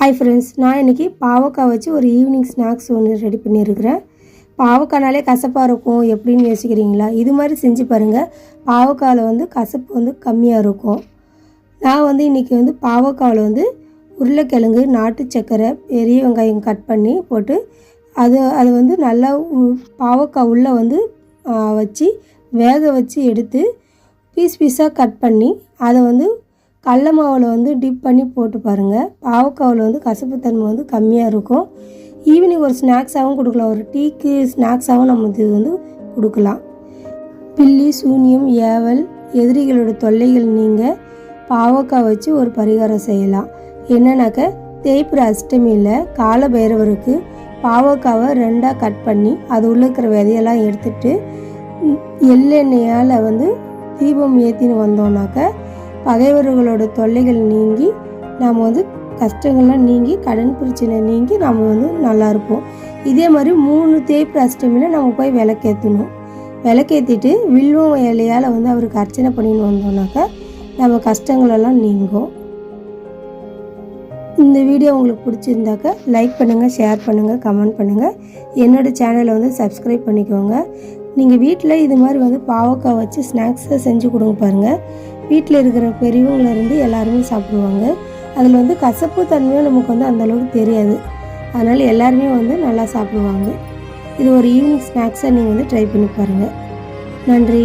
Hi friends நான் இன்றைக்கி பாவக்காய் வச்சு ஒரு ஈவினிங் ஸ்நாக்ஸ் ஒன்று ரெடி பண்ணியிருக்கிறேன். பாவக்காய்னாலே கசப்பாக இருக்கும் எப்படின்னு யோசிக்கிறீங்களா? இது மாதிரி செஞ்சு பாருங்கள் பாவக்காயில் வந்து கசப்பு வந்து கம்மியாக இருக்கும். நான் வந்து இன்றைக்கி வந்து பாவக்காயில் வந்து உருளைக்கிழங்கு நாட்டு சக்கரை பெரிய வெங்காயம் கட் பண்ணி போட்டு அது அது வந்து நல்லா பாவக்காய் உள்ளே வந்து வச்சு வேக வச்சு எடுத்து பீஸ் பீஸாக கட் பண்ணி அதை வந்து கடல மாவில் வந்து டிப் பண்ணி போட்டு பாருங்கள் பாவக்காவில் வந்து கசப்புத்தன்மை வந்து கம்மியாக இருக்கும். ஈவினிங் ஒரு ஸ்நாக்ஸாகவும் கொடுக்கலாம். ஒரு டீக்கு ஸ்நாக்ஸாகவும் நம்ம இது வந்து கொடுக்கலாம். பில்லி சூனியம் ஏவல் எதிரிகளோட தொல்லைகள் நீங்கள் பாவக்காய் வச்சு ஒரு பரிகாரம் செய்யலாம். என்னன்னாக்க தேய்பிர அஷ்டமியில் கால பைரவருக்கு பாவக்காவை ரெண்டாக கட் பண்ணி அது உள்ள இருக்கிற விதையெல்லாம் எடுத்துட்டு எள்ளெண்ணெயால் வந்து தீபம் ஏற்றின்னு வந்தோம்னாக்க பகைவர்களோட தொல்லைகள் நீங்கி நாம் வந்து கஷ்டங்கள்லாம் நீங்கி கடன் பிரச்சனை நீங்கி நம்ம வந்து நல்லா இருப்போம். இதே மாதிரி மூணு தேய்ப்பு அஷ்டமியில் நம்ம போய் விளக்கேற்றணும் விளக்கேற்றிட்டு வில்வம் இலையால் வந்து அவருக்கு அர்ச்சனை பண்ணின்னு வந்தோம்னாக்கா நம்ம கஷ்டங்களெல்லாம் நீங்கும். இந்த வீடியோ உங்களுக்கு பிடிச்சிருந்தாக்க லைக் பண்ணுங்கள் ஷேர் பண்ணுங்கள் கமெண்ட் பண்ணுங்கள் என்னோடய சேனலை வந்து சப்ஸ்கிரைப் பண்ணிக்கோங்க. நீங்கள் வீட்டில் இது மாதிரி வந்து பாவக்காய் வச்சு ஸ்நாக்ஸை செஞ்சு கொடுங்க பாருங்கள் வீட்டில் இருக்கிற பெரியவங்கலேருந்து எல்லாருமே சாப்பிடுவாங்க. அதில் வந்து கசப்பு தன்மையும் நமக்கு வந்து அந்த அளவுக்கு தெரியாது. அதனால் எல்லாருமே வந்து நல்லா சாப்பிடுவாங்க. இது ஒரு ஈவினிங் ஸ்நாக்ஸை நீங்கள் வந்து ட்ரை பண்ணி பாருங்கள் நன்றி.